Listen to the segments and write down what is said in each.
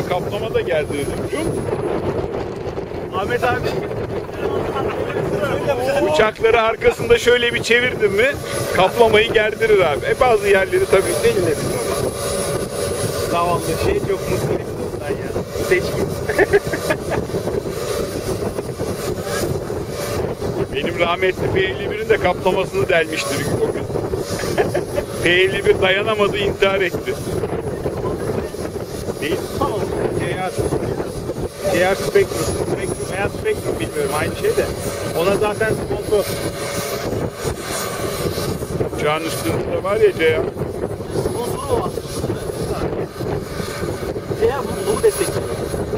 kaplama da biliyor musun? Ahmet abi. Uçakları arkasında şöyle bir çevirdim mi kaplamayı gerdirir abi. E bazı yerleri tabii delinebilir ama. Zavallı şey çok mutlu bir ya. Seçkin. Benim rahmetli P51'in de kaplamasını delmiştir o gün. P51 dayanamadı intihar etti. Değil mi? JR. JR Spectrum. Spectrum veya Spectrum bilmiyorum aynı şey de. Ona zaten sponsor. Uçağın üstünde var ya Ceyhan. Sponsoru o aslında. Eğer bunu, bunu destekliyor.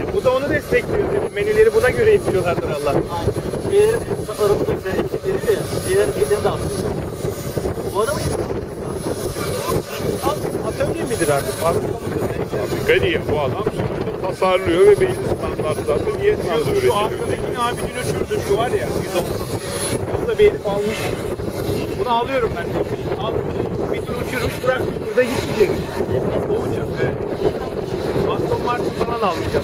E, bu da onu destekliyor. Menüleri buna göre yapıyorlardır Allah. Aynen. Diğer aramızdaki eksikleri de diğer şeyleri de aslında. Bu arada Neyse. Fabrika değil. Bu adam sonuçta tasarlıyor ve belli standartlarda Vietnam'da Şu, şu üretiyor. arkadakini abi dün uçurdu şu var ya 110. Bunu da bir herif almış. Bunu alıyorum ben de. Al. Bir tur uçurmuş bırak burada gitmeyecek. O uçak. Evet. Aston Martin falan almış adam.